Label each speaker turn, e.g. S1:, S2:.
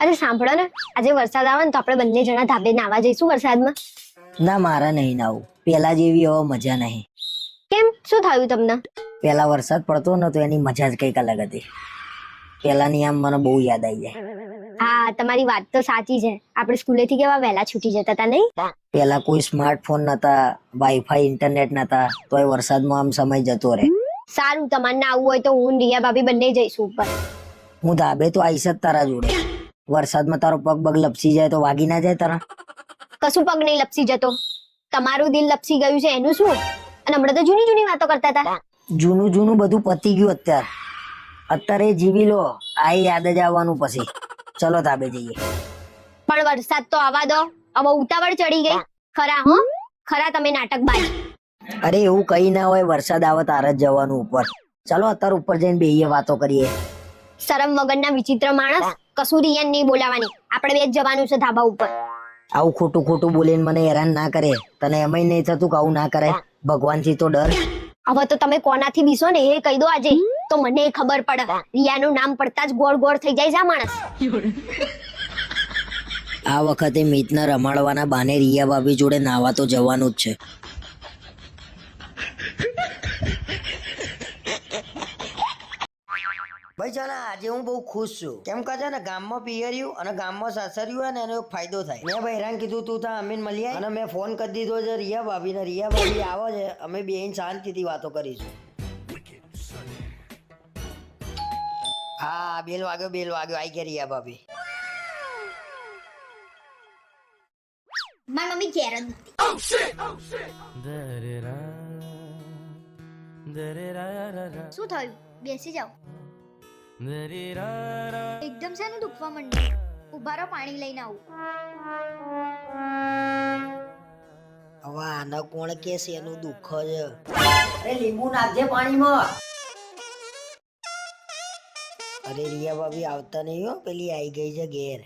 S1: અરે સાંભળો ને આજે વરસાદ આવે ને તો આપણે બંને જણા ધાબે નાવા જઈશું વરસાદમાં.
S2: ના મારા નહીં નાવું. પેલા જેવી હવે મજા નહીં.
S1: કેમ? શું થયું તમને?
S2: પેલા વરસાદ પડતો ને તો એની મજા જ કંઈક અલગ હતી. પેલાની આમ મને બહુ યાદ આવી જાય.
S1: હા તમારી વાત તો સાચી છે. આપણે સ્કૂલેથી કેવા વહેલા છૂટી જતા હતા નહીં?
S2: પેલા કોઈ સ્માર્ટફોન નતા વાઈફાઈ ઇન્ટરનેટ નતા તોય વરસાદમાં આમ સમય જતો રહે.
S1: સારું તમારે ના આવવું હોય તો હું રિયા ભાભી બંને જઈશું ઉપર.
S2: હું ધાબે તો આવીશ જ તારા જોડે. વરસાદમાં તારો પગ પગ લપસી જાય તો વાગી ના જાય તારા
S1: કશું પગ નહીં લપસી જતો. તમારું દિલ લપસી ગયું છે એનું શું? અને હમણાં તો જૂની જૂની વાતો કરતા હતા.
S2: જૂનું જૂનું બધું પતી ગયું અત્યારે. અત્યારે જીવી લો આ યાદ જ આવવાનું પછી. ચલો તાબે જઈએ.
S1: પણ વરસાદ તો આવવા દો. હવે ઉતાવળ ચડી ગઈ. ખરા હો? ખરા તમે નાટક બાજ
S2: અરે એવું કઈ ના હોય વરસાદ આવે તારે જ જવાનું ઉપર. ચલો અત્યારે ઉપર જઈને બેહીએ વાતો કરીએ.
S1: શરમ વગરના વિચિત્ર માણસ. કશું રિયાન નહીં બોલાવાની. આપણે બે જ જવાનું છે ધાબા ઉપર.
S2: આવું ખોટું ખોટું બોલીને મને હેરાન ના કરે. તને એમય નહીં થતું કે આવું ના કરે. ભગવાનથી તો ડર.
S1: હવે તો તમે કોનાથી બીસો ને એ કહી દો આજે. તો મને ખબર પડે. રિયાનું નામ પડતા જ ગોળ ગોળ થઈ જાય છે માણસ.
S2: આ વખતે મિતને રમાડવાના બાને રિયા ભાભી જોડે નાવા તો જવાનું જ છે. ભાઈ ચાલો આજે હું બહુ ખુશ છું. કેમ કે છે ને ગામમાં પિયર્યું અને ગામમાં સાસર્યું હોય ને એનો ફાયદો થાય. મેં ભાઈ હેરાન કીધું તું ત્યાં અમીન મળી અને મેં ફોન કરી દીધો છે રિયા ભાભી ને રિયા ભાભી આવે છે. અમે બેન શાંતિથી વાતો કરીશું. હા બેલ વાગ્યો બેલ વાગ્યો. આઈ ગયા રિયા ભાભી.
S1: મારી મમ્મી ઘેર જ નથી. શું થયું? બેસી જાઓ. એકદમ છે ને દુખવા માંડ્યું ઊભા રહો પાણી લઈને આવું
S2: હવે આને કોણ કે છે એનું દુઃખ છે અરે લીંબુ નાખજે પાણીમાં અરે રિયા ભાભી આવતા નહીં હો પેલી આવી ગઈ છે ઘેર